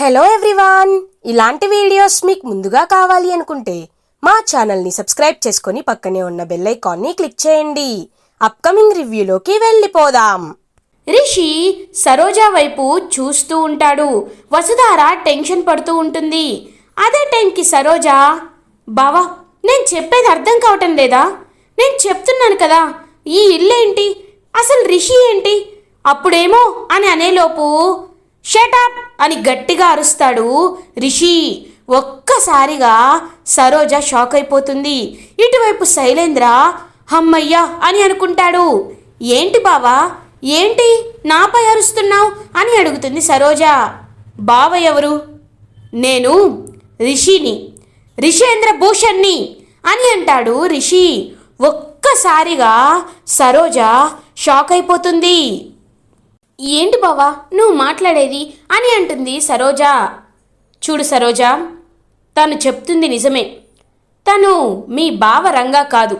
Hello everyone ఇలాంటి videos మీకు ముందుగా కావాలి అనుకుంటే మా ఛానల్ని సబ్స్క్రైబ్ చేసుకొని పక్కనే ఉన్న బెల్ ఐకాన్ని క్లిక్ చేయండి. అప్కమింగ్ రివ్యూలోకి వెళ్ళిపోదాం. రిషి సరోజ వైపు చూస్తూ ఉంటాడు. వసుధార టెన్షన్ పడుతూ ఉంటుంది. అదే టైంకి సరోజ బావా నేను చెప్పేది అర్థం కావటం లేదా? నేను చెప్తున్నాను కదా ఈ ఇల్లేంటి? అసలు రిషి ఏంటి? అప్పుడేమో అని అనేలోపు షటప్ అని గట్టిగా అరుస్తాడు రిషి. ఒక్కసారిగా సరోజ షాక్ అయిపోతుంది. ఇటువైపు శైలేంద్ర హమ్మయ్యా అని అనుకుంటాడు. ఏంటి బావా? ఏంటి? నాపై అరుస్తున్నావు? అని అడుగుతుంది సరోజ. బావ ఎవరు? నేను రిషిని. రిషేంద్ర భూషణ్ని అని అంటాడు రిషి. ఒక్కసారిగా సరోజ షాక్ అయిపోతుంది. ఏంటి బావా? నువ్వు మాట్లాడేది? అని అంటుంది సరోజా. చూడు సరోజా తను చెప్తుంది నిజమే. తను మీ బావ రంగా కాదు.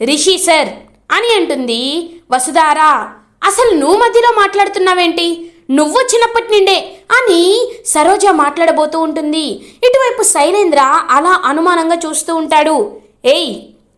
రిషి సార్ అని అంటుంది వసుధారా. అసలు నువ్వు మధ్యలో మాట్లాడుతున్నావేంటి? నువ్వు చిన్నప్పటి నుండే అని సరోజ మాట్లాడబోతూ ఉంటుంది. ఇటువైపు శైలేంద్ర అలా అనుమానంగా చూస్తూ ఉంటాడు. ఏయ్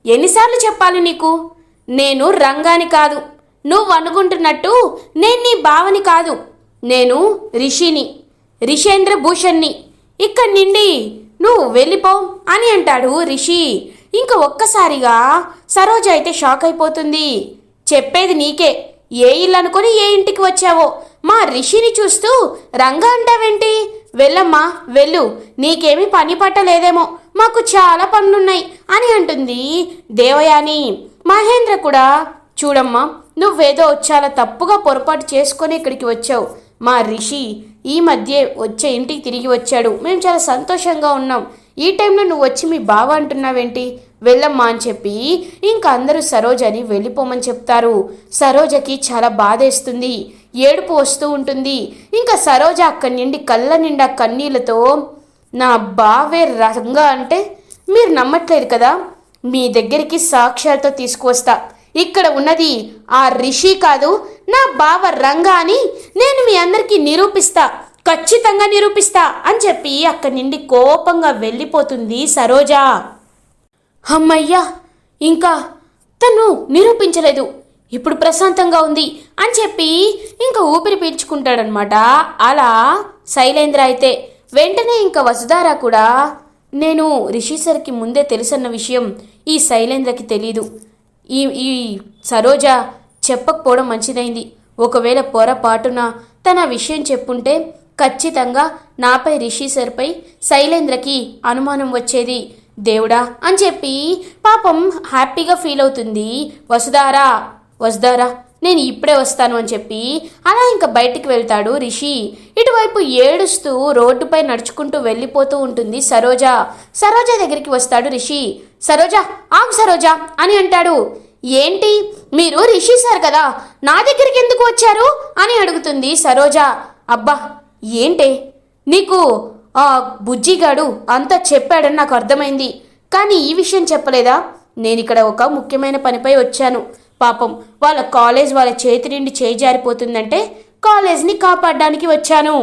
ఎన్నిసార్లు చెప్పాలి నీకు? నేను రంగాని కాదు. నువ్వు అనుకుంటున్నట్టు నేను నీ బావని కాదు. నేను రిషిని రిషేంద్ర భూషణ్ని ఇక్కడి నుండి నువ్వు వెళ్ళిపో అని అంటాడు రిషి. ఇంక ఒక్కసారిగా సరోజ అయితే షాక్ అయిపోతుంది. చెప్పేది నీకే. ఏ ఇల్లు అనుకుని ఏ ఇంటికి వచ్చావో? మా రిషిని చూస్తూ రంగా అంటావేంటి? వెళ్ళమ్మా వెళ్ళు. నీకేమీ పని పట్టలేదేమో మాకు చాలా పనులున్నాయి అని అంటుంది దేవయాని. మహేంద్ర కూడా చూడమ్మా నువ్వేదో చాలా తప్పుగా పొరపాటు చేసుకొని ఇక్కడికి వచ్చావు. మా రిషి ఈ మధ్య వచ్చే ఇంటికి తిరిగి వచ్చాడు. మేము చాలా సంతోషంగా ఉన్నాం. ఈ టైంలో నువ్వు వచ్చి మీ బావ అంటున్నావేంటి? వెళ్ళమ్మా అని చెప్పి ఇంకా అందరూ సరోజని వెళ్ళిపోమని చెప్తారు. సరోజకి చాలా బాధేస్తుంది. ఏడుపు వస్తూ ఉంటుంది. ఇంకా సరోజ అక్కడి నుండి కళ్ళ నిండా కన్నీళ్ళతో నా బావే రంగా అంటే మీరు నమ్మట్లేదు కదా? మీ దగ్గరికి సాక్ష్యాలతో తీసుకువస్తా. ఇక్కడ ఉన్నది ఆ రిషి కాదు నా బావ రంగా అని నేను మీ అందరికీ నిరూపిస్తా ఖచ్చితంగా నిరూపిస్తా అని చెప్పి అక్కడి నుండి కోపంగా వెళ్ళిపోతుంది సరోజ. అమ్మయ్యా ఇంకా తను నిరూపించలేదు ఇప్పుడు ప్రశాంతంగా ఉంది అని చెప్పి ఇంకా ఊపిరి పీల్చుకుంటాడనమాట. అలా శైలేంద్ర అయితే వెంటనే ఇంకా వసుధార కూడా నేను రిషి సార్కి ముందే తెలుసన్న విషయం ఈ శైలేంద్రకి తెలీదు. ఈ ఈ సరోజ చెప్పకపోవడం మంచిదైంది. ఒకవేళ పొరపాటున తన విషయం చెప్పుంటే ఖచ్చితంగా నాపై రిషి సర్పై శైలేంద్రకి అనుమానం వచ్చేది. దేవుడా అని చెప్పి పాపం హ్యాపీగా ఫీల్ అవుతుంది. వసుదారా వసుదారా నేను ఇప్పుడే వస్తాను అని చెప్పి అలా ఇంకా బయటికి వెళ్తాడు రిషి. ఇటువైపు ఏడుస్తూ రోడ్డుపై నడుచుకుంటూ వెళ్ళిపోతూ ఉంటుంది సరోజ. సరోజ దగ్గరికి వస్తాడు రిషి. సరోజ ఆగు సరోజ అని అంటాడు. ఏంటి? మీరు రిషి సార్ కదా నా దగ్గరికి ఎందుకు వచ్చారు? అని అడుగుతుంది సరోజ. అబ్బా ఏంటే? నీకు ఆ బుజ్జిగాడు అంతా చెప్పాడని నాకు అర్థమైంది. కానీ ఈ విషయం చెప్పలేదా? నేను ఇక్కడ ఒక ముఖ్యమైన పనిపై వచ్చాను. పాపం వాళ్ళ కాలేజ్ వాళ్ళ చేతి నుండి చేయి జారిపోతుందంటే కాలేజ్ని కాపాడడానికి వచ్చాను.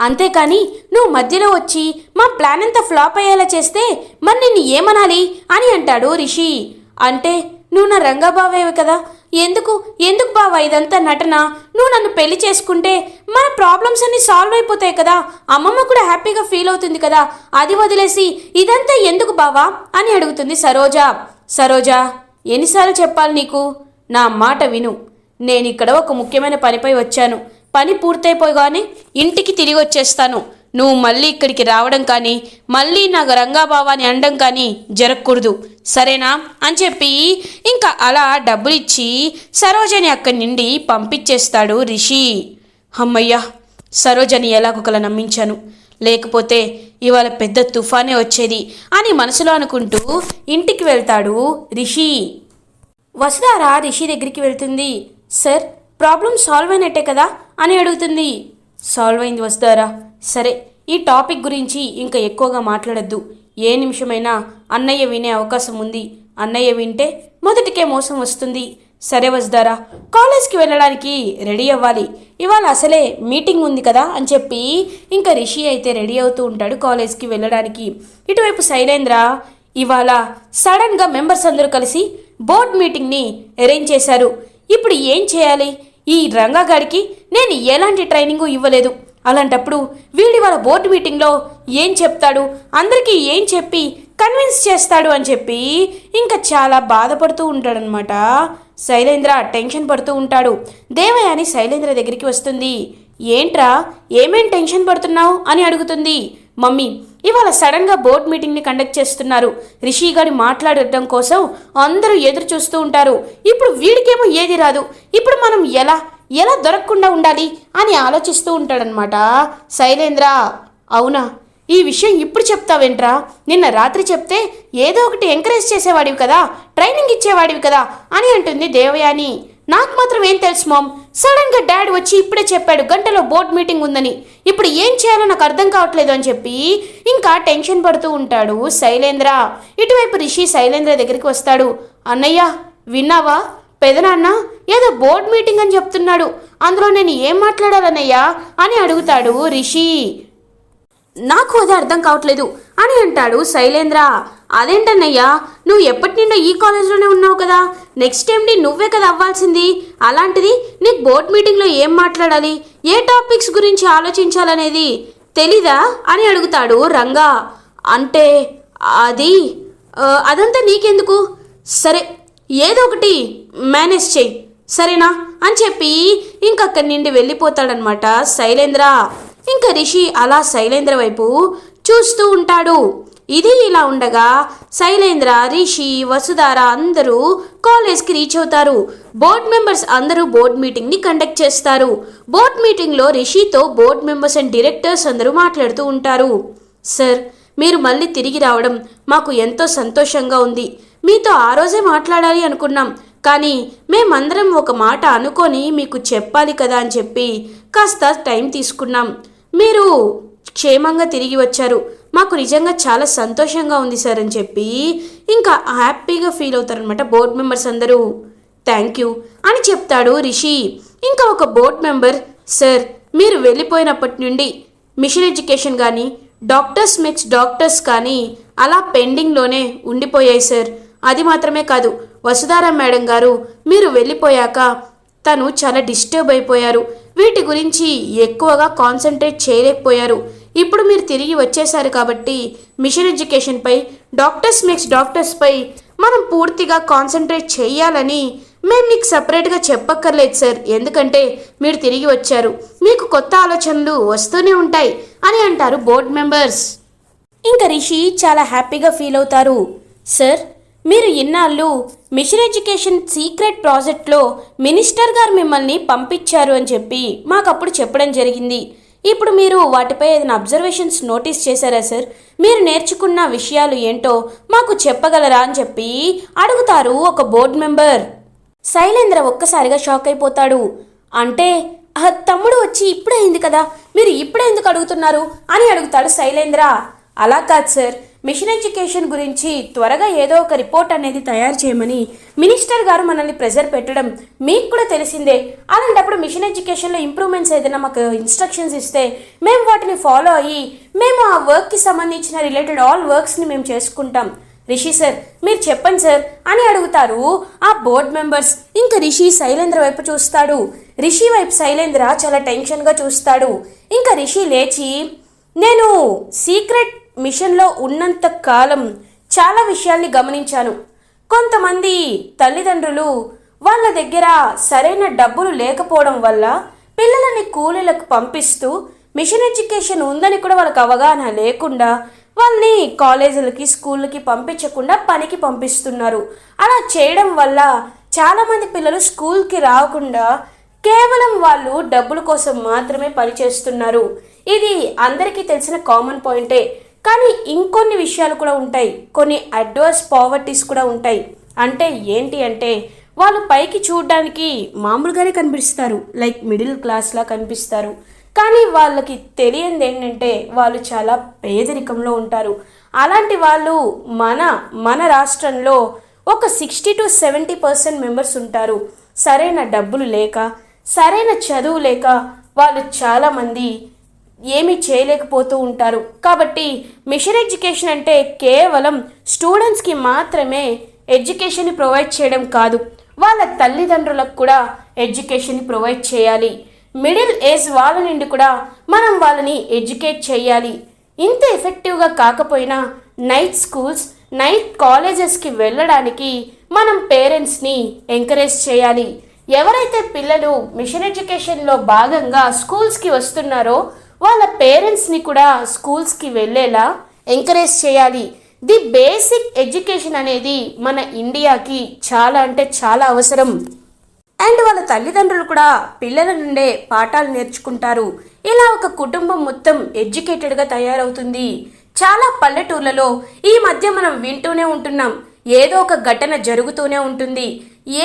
అంతేకాని నువ్వు మధ్యలో వచ్చి మా ప్లాన్ అంతా ఫ్లాప్ అయ్యేలా చేస్తే మరి నిన్ను ఏమనాలి అని అంటాడు రిషి. అంటే నువ్వు నా రంగబావేవి కదా. ఎందుకు? ఎందుకు బావా? ఇదంతా నటన. నువ్వు నన్ను పెళ్ళి చేసుకుంటే మన ప్రాబ్లమ్స్ అన్ని సాల్వ్ అయిపోతాయి కదా. అమ్మమ్మ కూడా హ్యాపీగా ఫీల్ అవుతుంది కదా. అది వదిలేసి ఇదంతా ఎందుకు బావా? అని అడుగుతుంది సరోజ. సరోజా ఎన్నిసార్లు చెప్పాలి నీకు? నా మాట విను. నేను ఇక్కడ ఒక ముఖ్యమైన పనిపై వచ్చాను. పని పూర్తయిపోగానే ఇంటికి తిరిగి వచ్చేస్తాను. నువ్వు మళ్ళీ ఇక్కడికి రావడం కానీ మళ్ళీ నాకు రంగాబావాని అనడం కానీ జరగకూడదు. సరేనా? అని చెప్పి ఇంకా అలా డబ్బులిచ్చి సరోజని అక్కడి నుండి పంపించేస్తాడు రిషి. అమ్మయ్యా సరోజని ఎలాగొకలా నమ్మించాను. లేకపోతే ఇవాళ పెద్ద తుఫానే వచ్చేది అని మనసులో అనుకుంటూ ఇంటికి వెళ్తాడు రిషి. వసుధార రిషి దగ్గరికి వెళ్తుంది. సార్ ప్రాబ్లం సాల్వ్ అయినట్టే కదా? అని అడుగుతుంది. సాల్వ్ అయింది వసుదారా సరే ఈ టాపిక్ గురించి ఇంకా ఎక్కువగా మాట్లాడద్దు. ఏ నిమిషమైనా అన్నయ్య వినే అవకాశం ఉంది. అన్నయ్య వింటే మొదటికే మోసం వస్తుంది. సరే వస్తారా కాలేజ్కి వెళ్ళడానికి రెడీ అవ్వాలి. ఇవాళ అసలే మీటింగ్ ఉంది కదా అని చెప్పి ఇంకా రిషి అయితే రెడీ అవుతూ ఉంటాడు కాలేజ్కి వెళ్ళడానికి. ఇటువైపు శైలేంద్ర ఇవాళ సడన్గా మెంబర్స్ అందరూ కలిసి బోర్డ్ మీటింగ్ని అరేంజ్ చేశారు. ఇప్పుడు ఏం చేయాలి? ఈ రంగాగాడికి నేను ఎలాంటి ట్రైనింగు ఇవ్వలేదు. అలాంటప్పుడు వీడి వాళ్ళ బోర్డు మీటింగ్లో ఏం చెప్తాడు? అందరికీ ఏం చెప్పి కన్విన్స్ చేస్తాడు అని చెప్పి ఇంకా చాలా బాధపడుతూ ఉంటాడనమాట శైలేంద్ర టెన్షన్ పడుతూ ఉంటాడు. దేవయాని శైలేంద్ర దగ్గరికి వస్తుంది. ఏంట్రా ఏమేం టెన్షన్ పడుతున్నావు అని అడుగుతుంది. మమ్మీ ఇవాళ సడన్గా బోర్డ్ మీటింగ్ని కండక్ట్ చేస్తున్నారు. రిషి గారి మాట్లాడటం కోసం అందరూ ఎదురు చూస్తూ ఉంటారు. ఇప్పుడు వీడికేమో ఏది రాదు. ఇప్పుడు మనం ఎలా ఎలా దొరకకుండా ఉండాలి అని ఆలోచిస్తూ ఉంటాడనమాట శైలేంద్ర అవునా? ఈ విషయం ఇప్పుడు చెప్తావేంట్రా? నిన్న రాత్రి చెప్తే ఏదో ఒకటి ఎంకరేజ్ చేసేవాడివి కదా ట్రైనింగ్ ఇచ్చేవాడివి కదా అని అంటుంది దేవయాని. నాకు మాత్రం ఏం తెలుసు మామ్ సడన్గా డాడ్ వచ్చి ఇప్పుడే చెప్పాడు గంటలో బోర్డ్ మీటింగ్ ఉందని. ఇప్పుడు ఏం చేయాలో నాకు అర్థం కావట్లేదు అని చెప్పి ఇంకా టెన్షన్ పడుతూ ఉంటాడు శైలేంద్ర. ఇటువైపు రిషి శైలేంద్ర దగ్గరికి వస్తాడు. అన్నయ్య విన్నావా? పెదనాన్న ఏదో బోర్డ్ మీటింగ్ అని చెప్తున్నాడు. అందులో నేను ఏం మాట్లాడాలన్నయ్యా? అని అడుగుతాడు రిషి. నాకు అది అర్థం కావట్లేదు అని అంటాడు శైలేంద్ర. అదేంటన్నయ్యా నువ్వు ఎప్పటి నుండో ఈ కాలేజ్లోనే ఉన్నావు కదా? నెక్స్ట్ ఏంటి నువ్వే కదా అవ్వాల్సింది. అలాంటిది నీకు బోర్డ్ మీటింగ్లో ఏం మాట్లాడాలి? ఏ టాపిక్స్ గురించి ఆలోచించాలనేది తెలీదా? అని అడుగుతాడు రంగా. అంటే అది అదంతా నీకెందుకు? సరే ఏదో ఒకటి మేనేజ్ చెయ్యి. సరేనా? అని చెప్పి ఇంకక్కడి నుండి వెళ్ళిపోతాడనమాట శైలేంద్ర. ఇంకా రిషి అలా శైలేంద్ర వైపు చూస్తూ ఉంటాడు. ఇది ఇలా ఉండగా శైలేంద్ర రిషి వసుధార అందరూ కాలేజ్కి రీచ్ అవుతారు. బోర్డ్ మెంబర్స్ అందరూ బోర్డ్ మీటింగ్ని కండక్ట్ చేస్తారు. బోర్డ్ మీటింగ్లో రిషితో బోర్డ్ మెంబర్స్ అండ్ డైరెక్టర్స్ అందరూ మాట్లాడుతూ ఉంటారు. సార్ మీరు మళ్ళీ తిరిగి రావడం మాకు ఎంతో సంతోషంగా ఉంది. మీతో ఆ రోజే మాట్లాడాలి అనుకున్నాం. కానీ మేమందరం ఒక మాట అనుకొని మీకు చెప్పాలి కదా అని చెప్పి కాస్త టైం తీసుకున్నాం. మీరు క్షేమంగా తిరిగి వచ్చారు. మాకు నిజంగా చాలా సంతోషంగా ఉంది సార్ అని చెప్పి ఇంకా హ్యాపీగా ఫీల్ అవుతారనమాట బోర్డ్ మెంబర్స్ అందరూ. థ్యాంక్ యూ అని చెప్తాడు రిషి. ఇంకా ఒక బోర్డ్ మెంబర్ సార్ మీరు వెళ్ళిపోయినప్పటి నుండి మిషన్ ఎడ్యుకేషన్ కానీ డాక్టర్స్ మెక్స్ డాక్టర్స్ కానీ అలా పెండింగ్లోనే ఉండిపోయాయి సార్. అది మాత్రమే కాదు వసుధారా మేడం గారు మీరు వెళ్ళిపోయాక తను చాలా డిస్టర్బ్ అయిపోయారు. వీటి గురించి ఎక్కువగా కాన్సన్ట్రేట్ చేయలేకపోయారు. ఇప్పుడు మీరు తిరిగి వచ్చేసారు కాబట్టి మిషన్ ఎడ్యుకేషన్పై డాక్టర్స్ మేక్స్ డాక్టర్స్పై మనం పూర్తిగా కాన్సన్ట్రేట్ చేయాలని మేము మీకు సపరేట్గా చెప్పక్కర్లేదు సార్ ఎందుకంటే మీరు తిరిగి వచ్చారు. మీకు కొత్త ఆలోచనలు వస్తూనే ఉంటాయి అని అంటారు బోర్డ్ మెంబర్స్ ఇంకా రిషి చాలా హ్యాపీగా ఫీల్ అవుతారు. సార్ మీరు ఇన్నాళ్ళు మిషన్ ఎడ్యుకేషన్ సీక్రెట్ ప్రాజెక్ట్లో మినిస్టర్ గారు మిమ్మల్ని పంపించారు అని చెప్పి మాకు అప్పుడు చెప్పడం జరిగింది. ఇప్పుడు మీరు వాటిపై ఏదైనా అబ్జర్వేషన్స్ నోటీస్ చేశారా సార్? మీరు నేర్చుకున్న విషయాలు ఏంటో మాకు చెప్పగలరా అని చెప్పి అడుగుతారు ఒక బోర్డ్ మెంబర్. శైలేంద్ర ఒక్కసారిగా షాక్ అయిపోతాడు. అంటే "ఆ, తమ్ముడు వచ్చి ఇప్పుడే అయింది కదా మీరు ఇప్పుడే ఎందుకు అడుగుతున్నారు? అని అడుగుతాడు శైలేంద్ర. అలా కాదు సార్. మిషన్ ఎడ్యుకేషన్ గురించి త్వరగా ఏదో ఒక రిపోర్ట్ అనేది తయారు చేయమని మినిస్టర్ గారు మనల్ని ప్రెజర్ పెట్టడం మీకు కూడా తెలిసిందే. అలాంటప్పుడు మిషన్ ఎడ్యుకేషన్లో ఇంప్రూవ్మెంట్స్ ఏదైనా మాకు ఇన్స్ట్రక్షన్స్ ఇస్తే మేము వాటిని ఫాలో అయ్యి మేము ఆ వర్క్కి సంబంధించిన రిలేటెడ్ ఆల్ వర్క్స్ని మేము చేసుకుంటాం. రిషి సార్ మీరు చెప్పండి సార్ అని అడుగుతారు. ఆ బోర్డ్ మెంబర్స్ ఇంకా రిషి శైలేంద్ర వైపు చూస్తాడు. రిషి వైపు శైలేంద్ర చాలా టెన్షన్గా చూస్తాడు. ఇంకా రిషి లేచి నేను సీక్రెట్ మిషన్లో ఉన్నంత కాలం చాలా విషయాల్ని గమనించాను. కొంతమంది తల్లిదండ్రులు వాళ్ళ దగ్గర సరైన డబ్బులు లేకపోవడం వల్ల పిల్లలని కూలీలకు పంపిస్తూ మిషన్ ఎడ్యుకేషన్ ఉందని కూడా వాళ్ళకి అవగాహన లేకుండా వాళ్ళని కాలేజీలకి స్కూళ్ళకి పంపించకుండా పనికి పంపిస్తున్నారు. అలా చేయడం వల్ల చాలామంది పిల్లలు స్కూల్కి రాకుండా కేవలం వాళ్ళు డబ్బుల కోసం మాత్రమే పనిచేస్తున్నారు. ఇది అందరికీ తెలిసిన కామన్ పాయింటే. కానీ ఇంకొన్ని విషయాలు కూడా ఉంటాయి. కొన్ని అడ్వర్స్ పావర్టీస్ కూడా ఉంటాయి. అంటే ఏంటి అంటే వాళ్ళు పైకి చూడడానికి మామూలుగానే కనిపిస్తారు. లైక్ మిడిల్ క్లాస్లా కనిపిస్తారు. కానీ వాళ్ళకి తెలియంది ఏంటంటే వాళ్ళు చాలా పేదరికంలో ఉంటారు. అలాంటి వాళ్ళు మన మన రాష్ట్రంలో ఒక sixty two seventy percent members ఉంటారు. సరైన డబ్బులు లేక సరైన చదువు లేక వాళ్ళు చాలామంది ఏమీ చేయలేకపోతూ ఉంటారు. కాబట్టి మిషన్ ఎడ్యుకేషన్ అంటే కేవలం స్టూడెంట్స్కి మాత్రమే ఎడ్యుకేషన్ ప్రొవైడ్ చేయడం కాదు. వాళ్ళ తల్లిదండ్రులకు కూడా ఎడ్యుకేషన్ ప్రొవైడ్ చేయాలి. మిడిల్ ఏజ్ వాళ్ళ నుండి కూడా మనం వాళ్ళని ఎడ్యుకేట్ చేయాలి. ఇంత ఎఫెక్టివ్గా కాకపోయినా నైట్ స్కూల్స్ నైట్ కాలేజెస్కి వెళ్ళడానికి మనం పేరెంట్స్ని ఎంకరేజ్ చేయాలి. ఎవరైతే పిల్లలు మిషన్ ఎడ్యుకేషన్లో భాగంగా స్కూల్స్కి వస్తున్నారో వాళ్ళ పేరెంట్స్ని కూడా స్కూల్స్కి వెళ్ళేలా ఎంకరేజ్ చేయాలి. ది బేసిక్ ఎడ్యుకేషన్ అనేది మన ఇండియాకి చాలా అంటే చాలా అవసరం. అండ్ వాళ్ళ తల్లిదండ్రులు కూడా పిల్లల నుండే పాఠాలు నేర్చుకుంటారు. ఇలా ఒక కుటుంబం మొత్తం ఎడ్యుకేటెడ్గా తయారవుతుంది. చాలా పల్లెటూర్లలో ఈ మధ్య మనం వింటూనే ఉంటున్నాం. ఏదో ఒక ఘటన జరుగుతూనే ఉంటుంది.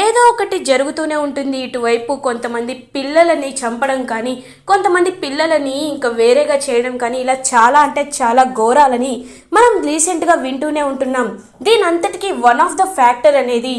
ఏదో ఒకటి జరుగుతూనే ఉంటుంది. ఇటువైపు కొంతమంది పిల్లలని చంపడం కానీ కొంతమంది పిల్లలని ఇంకా వేరేగా చేయడం కానీ ఇలా చాలా అంటే చాలా ఘోరాలని మనం రీసెంట్గా వింటూనే ఉంటున్నాం. దీని అంతటికీ వన్ ఆఫ్ ద ఫ్యాక్టర్ అనేది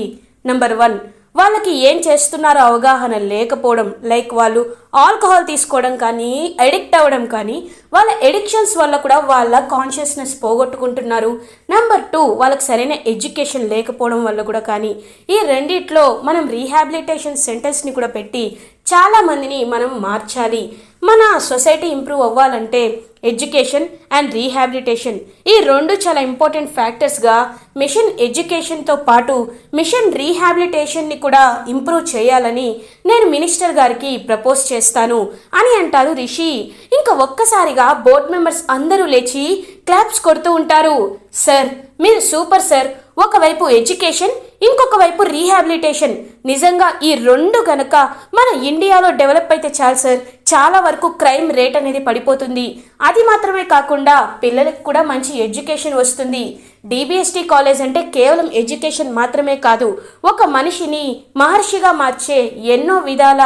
నెంబర్ వన్. వాళ్ళకి ఏం చేస్తున్నారో అవగాహన లేకపోవడం లైక్ వాళ్ళు ఆల్కహాల్ తీసుకోవడం కానీ అడిక్ట్ అవ్వడం కానీ వాళ్ళ ఎడిక్షన్స్ వల్ల కూడా వాళ్ళ కాన్షియస్నెస్ పోగొట్టుకుంటున్నారు. నెంబర్ టూ వాళ్ళకి సరైన ఎడ్యుకేషన్ లేకపోవడం వల్ల కూడా కానీ ఈ రెండిట్లో మనం రీహాబిలిటేషన్ సెంటర్స్ని కూడా పెట్టి చాలా మందిని మనం మార్చాలి. మన సొసైటీ ఇంప్రూవ్ అవ్వాలంటే ఎడ్యుకేషన్ అండ్ రీహాబిలిటేషన్. ఈ రెండు చాలా ఇంపార్టెంట్ ఫ్యాక్టర్స్గా మిషన్ ఎడ్యుకేషన్తో పాటు మిషన్ రీహాబిలిటేషన్ని కూడా ఇంప్రూవ్ చేయాలని నేను మినిస్టర్ గారికి ప్రపోజ్ చేస్తాను అని అంటారు రిషి. ఇంకా ఒక్కసారిగా బోర్డ్ మెంబర్స్ అందరూ లేచి క్లాప్స్ కొడుతూ ఉంటారు. సార్ మీరు సూపర్ సార్. ఒకవైపు ఎడ్యుకేషన్ ఇంకొక వైపు రీహాబిలిటేషన్ నిజంగా ఈ రెండు గనక మన ఇండియాలో డెవలప్ అయితే చాలు సార్ చాలా వరకు క్రైమ్ రేట్ అనేది పడిపోతుంది. అది మాత్రమే కాకుండా పిల్లలకు కూడా మంచి ఎడ్యుకేషన్ వస్తుంది. డిబిఎస్టీ కాలేజ్ అంటే కేవలం ఎడ్యుకేషన్ మాత్రమే కాదు ఒక మనిషిని మహర్షిగా మార్చే ఎన్నో విధాల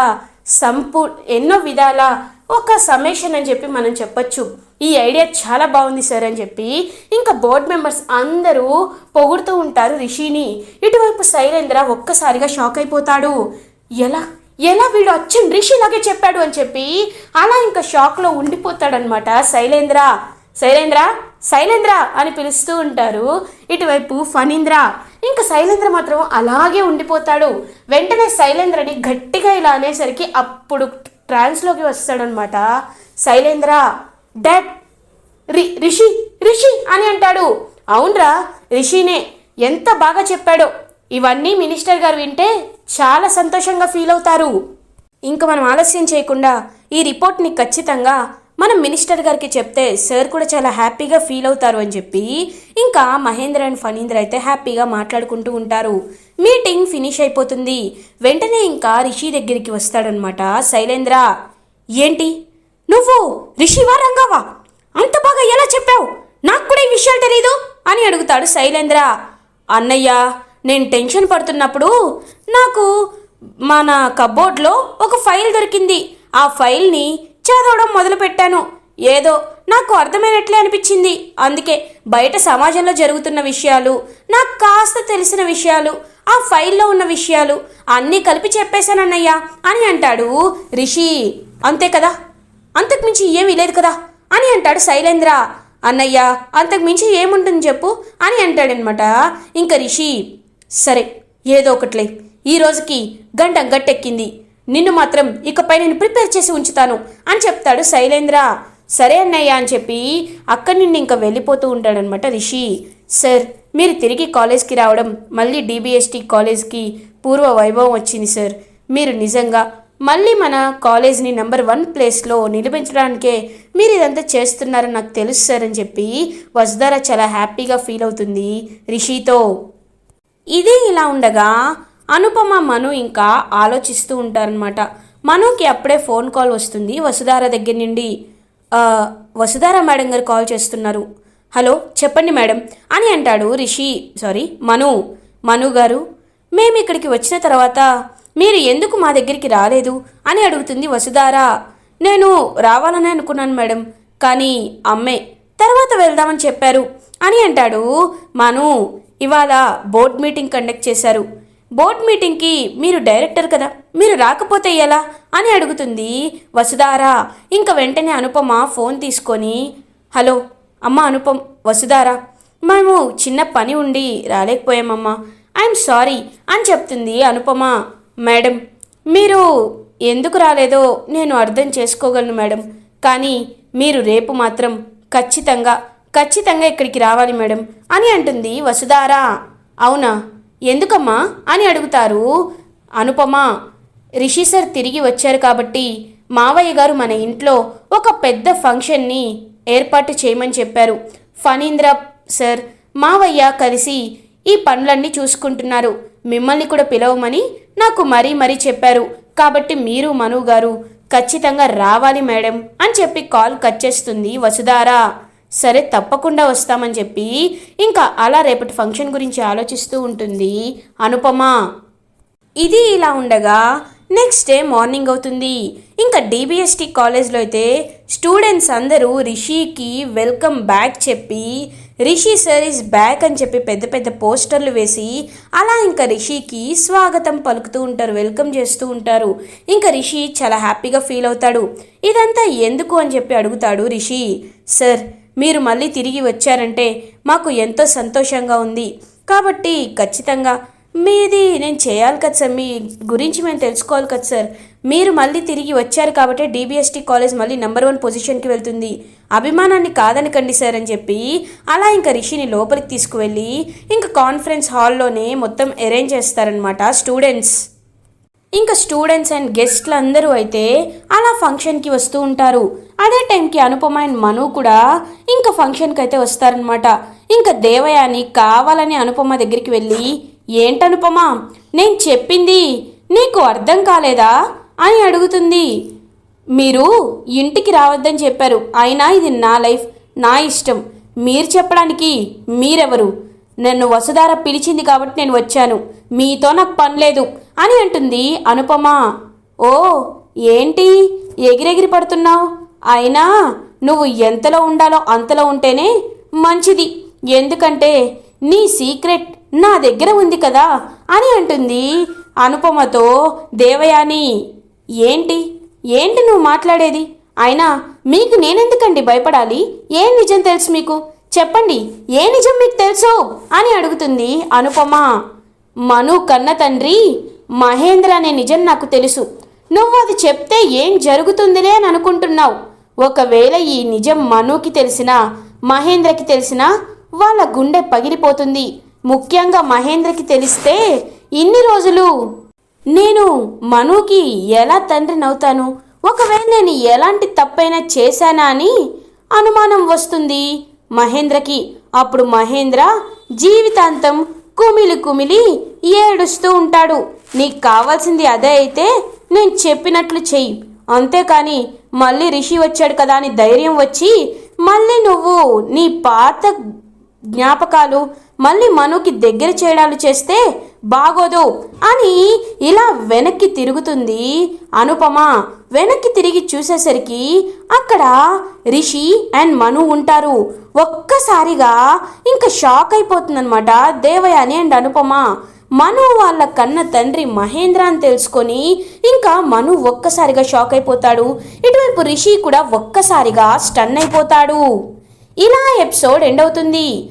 సంపూ ఎన్నో విధాల ఒక సమేషన్ అని చెప్పి మనం చెప్పొచ్చు. ఈ ఐడియా చాలా బాగుంది సార్ అని చెప్పి. ఇంకా బోర్డ్ మెంబర్స్ అందరూ పొగుడుతూ ఉంటారు రిషిని. ఇటువైపు శైలేంద్ర ఒక్కసారిగా షాక్ అయిపోతాడు. ఎలా? ఎలా వీడు వచ్చింది రిషిలాగే చెప్పాడు అని చెప్పి అలా ఇంకా షాక్లో ఉండిపోతాడనమాట శైలేంద్ర. శైలేంద్ర? శైలేంద్ర అని పిలుస్తూ ఉంటారు ఇటువైపు ఫణీంద్ర. ఇంకా శైలేంద్ర మాత్రం అలాగే ఉండిపోతాడు. వెంటనే శైలేంద్రని గట్టిగా ఇలా అనేసరికి అప్పుడు ట్రాన్స్లోకి వస్తాడనమాట శైలేంద్ర డాడ్ రి రిషి రిషి అని అంటాడు. అవునరా రిషినే ఎంత బాగా చెప్పాడో. ఇవన్నీ మినిస్టర్ గారు వింటే చాలా సంతోషంగా ఫీల్ అవుతారు. ఇంకా మనం ఆలస్యం చేయకుండా ఈ రిపోర్ట్ని ఖచ్చితంగా మనం మినిస్టర్ గారికి చెప్తే సార్ కూడా చాలా హ్యాపీగా ఫీల్ అవుతారు అని చెప్పి ఇంకా మహేంద్ర అండ్ ఫణీంద్ర అయితే హ్యాపీగా మాట్లాడుకుంటూ ఉంటారు. మీటింగ్ ఫినిష్ అయిపోతుంది. వెంటనే ఇంకా రిషి దగ్గరికి వస్తాడనమాట. శైలేంద్ర ఏంటి? నువ్వు రిషివా రంగావా? అంత బాగా ఎలా చెప్పావు? నాకు కూడా ఈ విషయాలు తెలీదు అని అడుగుతాడు శైలేంద్ర. అన్నయ్య నేను టెన్షన్ పడుతున్నప్పుడు నాకు మన కబోర్డ్లో ఒక ఫైల్ దొరికింది. ఆ ఫైల్ని చదవడం మొదలుపెట్టాను. ఏదో నాకు అర్థమైనట్లే అనిపించింది. అందుకే బయట సమాజంలో జరుగుతున్న విషయాలు నాకు కాస్త తెలిసిన విషయాలు ఆ ఫైల్లో ఉన్న విషయాలు అన్నీ కలిపి చెప్పేశానన్నయ్యా అని అంటాడు రిషి. అంతే కదా? అంతకుమించి ఏమీ లేదు కదా? అని అంటాడు శైలేంద్ర. అన్నయ్య అంతకుమించి ఏముంటుంది చెప్పు అని అంటాడనమాట ఇంకా రిషి. సరే ఏదో ఒకట్లే. ఈ రోజుకి గంట గట్టెక్కింది. నిన్ను మాత్రం ఇకపై నేను ప్రిపేర్ చేసి ఉంచుతాను అని చెప్తాడు శైలేంద్ర. సరే అన్నయ్య అని చెప్పి అక్కడి నుండి ఇంకా వెళ్ళిపోతూ ఉంటాడనమాట రిషి. సార్ మీరు తిరిగి కాలేజ్కి రావడం మళ్ళీ డీబీఎస్టీ కాలేజ్కి పూర్వ వైభవం వచ్చింది సార్. మీరు నిజంగా మళ్ళీ మన కాలేజ్ని నెంబర్ వన్ ప్లేస్లో నిలబెంచడానికే మీరు ఇదంతా చేస్తున్నారని నాకు తెలుసు సార్ అని చెప్పి వసుధార చాలా హ్యాపీగా ఫీల్ అవుతుంది రిషితో. ఇదే ఇలా ఉండగా అనుపమ మను ఇంకా ఆలోచిస్తూ ఉంటారనమాట మనుకి అప్పుడే ఫోన్ కాల్ వస్తుంది. వసుధార దగ్గర నుండి వసుధార మేడం గారు కాల్ చేస్తున్నారు. హలో చెప్పండి మేడం అని అంటాడు రిషి. సారీ మను. మను గారు మేము ఇక్కడికి వచ్చిన తర్వాత మీరు ఎందుకు మా దగ్గరికి రాలేదు? అని అడుగుతుంది వసుధార. నేను రావాలని అనుకున్నాను మేడం కానీ అమ్మే తర్వాత వెళ్దామని చెప్పారు అని అంటాడు మను. ఇవాళ బోర్డ్ మీటింగ్ కండక్ట్ చేశారు. బోర్డ్ మీటింగ్కి మీరు డైరెక్టర్ కదా మీరు రాకపోతే ఎలా? అని అడుగుతుంది వసుధారా. ఇంక వెంటనే అనుపమ ఫోన్ తీసుకొని హలో అమ్మ అనుపమ్ వసుధారా మేము చిన్న పని ఉండి రాలేకపోయామమ్మా. ఐఎమ్ సారీ అని చెప్తుంది అనుపమ. మేడం మీరు ఎందుకు రాలేదో నేను అర్థం చేసుకోగలను మేడం కానీ మీరు రేపు మాత్రం ఖచ్చితంగా ఖచ్చితంగా ఇక్కడికి రావాలి మేడం అని అంటుంది వసుధారా. అవునా? ఎందుకమ్మా అని అడుగుతారు. అనుపమ రిషి సార్ తిరిగి వచ్చారు కాబట్టి మావయ్య గారు మన ఇంట్లో ఒక పెద్ద ఫంక్షన్ని ఏర్పాటు చేయమని చెప్పారు. ఫణీంద్ర సార్ మావయ్య కలిసి ఈ పనులన్నీ చూసుకుంటున్నారు. మిమ్మల్ని కూడా పిలవమని నాకు మరీ మరీ చెప్పారు. కాబట్టి మీరు మను గారు ఖచ్చితంగా రావాలి మేడం అని చెప్పి కాల్ కట్ చేస్తుంది వసుధారా. సరే తప్పకుండా వస్తామని చెప్పి ఇంకా అలా రేపటి ఫంక్షన్ గురించి ఆలోచిస్తూ ఉంటుంది అనుపమ. ఇది ఇలా ఉండగా నెక్స్ట్ డే మార్నింగ్ అవుతుంది. ఇంకా డిబిఎస్టి కాలేజ్లో అయితే స్టూడెంట్స్ అందరూ రిషికి వెల్కమ్ బ్యాక్ చెప్పి రిషి సార్ ఇస్ బ్యాక్ అని చెప్పి పెద్ద పెద్ద పోస్టర్లు వేసి అలా ఇంకా రిషికి స్వాగతం పలుకుతూ ఉంటారు వెల్కమ్ చేస్తూ ఉంటారు. ఇంకా రిషి చాలా హ్యాపీగా ఫీల్ అవుతాడు. ఇదంతా ఎందుకు? అని చెప్పి అడుగుతాడు రిషి. సార్ మీరు మళ్ళీ తిరిగి వచ్చారంటే మాకు ఎంతో సంతోషంగా ఉంది. కాబట్టి ఖచ్చితంగా మీది నేను చేయాలి కదా సార్ మీ గురించి మేము తెలుసుకోవాలి కదా సార్. మీరు మళ్ళీ తిరిగి వచ్చారు కాబట్టి డీబీఎస్టీ కాలేజ్ మళ్ళీ నెంబర్ వన్ పొజిషన్కి వెళ్తుంది. అభిమానాన్ని కాదనకండి సార్ అని చెప్పి అలా ఇంకా రిషిని లోపలికి తీసుకువెళ్ళి ఇంకా కాన్ఫరెన్స్ హాల్లోనే మొత్తం అరేంజ్ చేస్తారనమాట స్టూడెంట్స్. ఇంకా స్టూడెంట్స్ అండ్ గెస్ట్లు అందరూ అయితే అలా ఫంక్షన్కి వస్తూ ఉంటారు. అదే టైంకి అనుపమ అండ్ మను కూడా ఇంకా ఫంక్షన్కి అయితే వస్తారనమాట ఇంకా దేవయాని కావాలని అనుపమ దగ్గరికి వెళ్ళి ఏంటనుపమ నేను చెప్పింది నీకు అర్థం కాలేదా? అని అడుగుతుంది. మీరు ఇంటికి రావద్దని చెప్పారు. అయినా ఇది నా లైఫ్ నా ఇష్టం. మీరు చెప్పడానికి మీరెవరు? నన్ను వసుధార పిలిచింది కాబట్టి నేను వచ్చాను. మీతో నాకు పని లేదు అని అంటుంది అనుపమ. ఓ ఏంటి? ఎగిరెగిరి పడుతున్నావు? అయినా నువ్వు ఎంతలో ఉండాలో అంతలో ఉంటేనే మంచిది. ఎందుకంటే నీ సీక్రెట్ నా దగ్గర ఉంది కదా అని అంటుంది అనుపమతో దేవయాని. ఏంటి? ఏంటి నువ్వు మాట్లాడేది? అయినా మీకు నేనెందుకండి భయపడాలి? ఏం నిజం తెలుసు మీకు? చెప్పండి ఏ నిజం మీకు తెలుసు? అని అడుగుతుంది అనుపమ. మను కన్న తండ్రి మహేంద్ర అనే నిజం నాకు తెలుసు. నువ్వు అది చెప్తే ఏం జరుగుతుందిలే అని అనుకుంటున్నావు. ఒకవేళ ఈ నిజం మనుకి తెలిసినా మహేంద్రకి తెలిసినా వాళ్ళ గుండె పగిలిపోతుంది. ముఖ్యంగా మహేంద్రకి తెలిస్తే ఇన్ని రోజులు నేను మనుకి ఎలా తండ్రినవుతాను ఒకవేళ నేను ఎలాంటి తప్పైనా చేశానా అని అనుమానం వస్తుంది. మహేంద్రకి. అప్పుడు మహేంద్ర జీవితాంతం కుమిలి కుమిలి ఏడుస్తూ ఉంటాడు. నీకు కావాల్సింది అదే అయితే నేను చెప్పినట్లు చెయ్యి. అంతేకాని మళ్ళీ రిషి వచ్చాడు కదా అని ధైర్యం వచ్చి మళ్ళీ నువ్వు నీ పాత జ్ఞాపకాలు మళ్ళీ మనుకి దగ్గర చేయడాలు చేస్తే బాగోదు అని ఇలా వెనక్కి తిరుగుతుంది అనుపమ. వెనక్కి తిరిగి చూసేసరికి అక్కడ రిషి అండ్ మను ఉంటారు. ఒక్కసారిగా ఇంకా షాక్ అయిపోతుందన్నమాట దేవయాని అండ్ అనుపమ. మను వాళ్ళ కన్న తండ్రి మహేంద్ర అని తెలుసుకొని ఇంకా మను ఒక్కసారిగా షాక్ అయిపోతాడు. ఇటువైపు రిషి కూడా ఒక్కసారిగా స్టన్ అయిపోతాడు. ఇలా ఎపిసోడ్ ఎండ్ అవుతుంది.